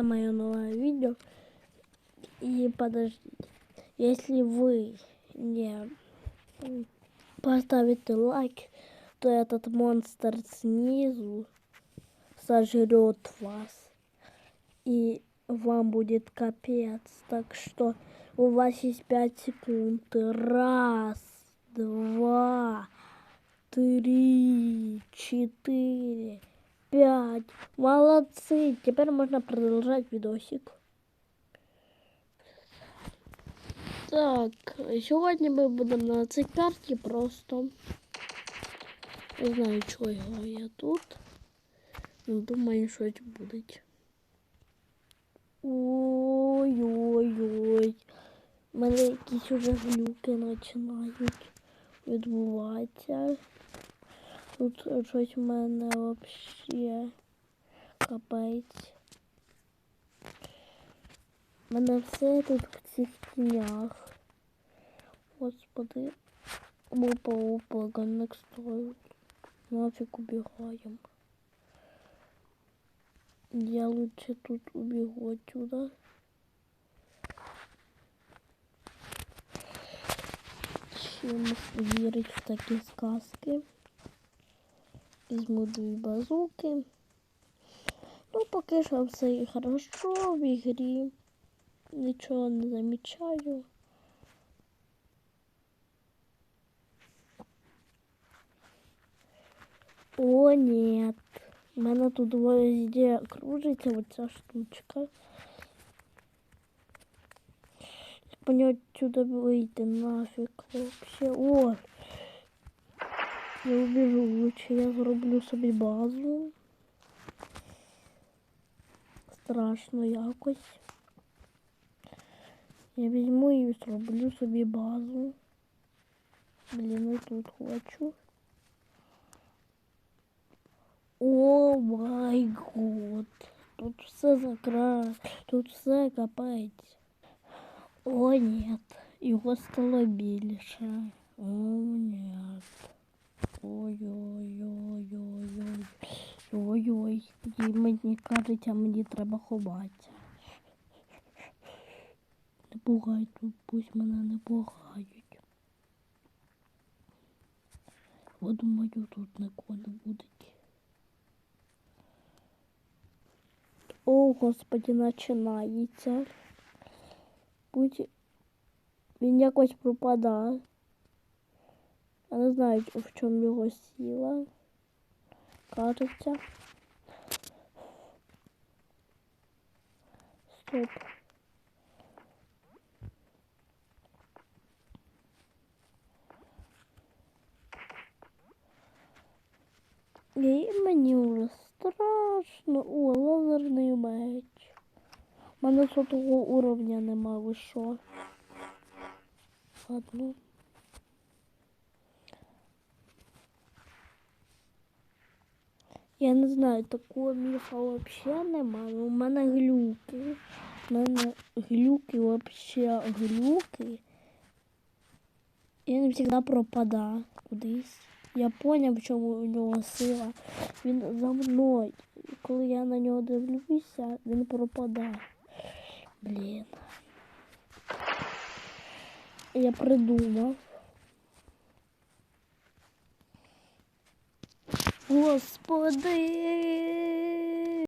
это мое новое видео. И подождите, если вы не поставите лайк, то этот монстр снизу сожрет вас. И вам будет капец. Так что у вас есть 5 секунд. Раз, два, три, четыре, пять. Молодцы. Теперь можно продолжать видосик. Так, сьогодні ми будемо на цій карті просто. Не знаю, чого я тут. Ну, Думаю, щось буде. Ой-ой-ой. У мене якісь уже глюки починають відбуватися. Тут щось в мене взагалі капець. У мене все тут в цих тінях. Господи. Опа, опа, ганник стоїть. Нафиг убегаем. Я лучше тут убегу отсюда. Чем верить в такие сказки. Візьму дві базуки. Ну, поки що все і хорошо в ігрі. Нічого не замічаю. О, нет. У мене тут везде кружиться оця штучка. Як мені отсюда вийти нафиг вообще. О! Я убежу лучше, я зроблю собі базу. Страшно якось. Я візьму і зроблю собі базу. Блін, я тут хочу. О май год. Тут все закра... Тут все капець. О, нет. Його стало більше. О, нет. Ой-ой-ой-ой-ой. Ой-ой. Мені кажеться, мені треба ховатися. Не пугай тут, пусть мене не пугають. Я думаю, тут нікого не буде. О, господи, починається. Будь він якось пропадає. Я не знаю, в чому його сила. Кажеться. Стоп. І мені вже страшно. О, лазерний меч. У мене сотого уровня нема, ви що? Ладно. Я не знаю, такого міфа взагалі немає. У мене глюки. У мене глюки взагалі глюки. Він завжди пропадає кудись. Я поняв, в чому у нього сила. Він за мною. Коли я на нього дивлюся, він пропадає. Блін. Я придумав. Господи,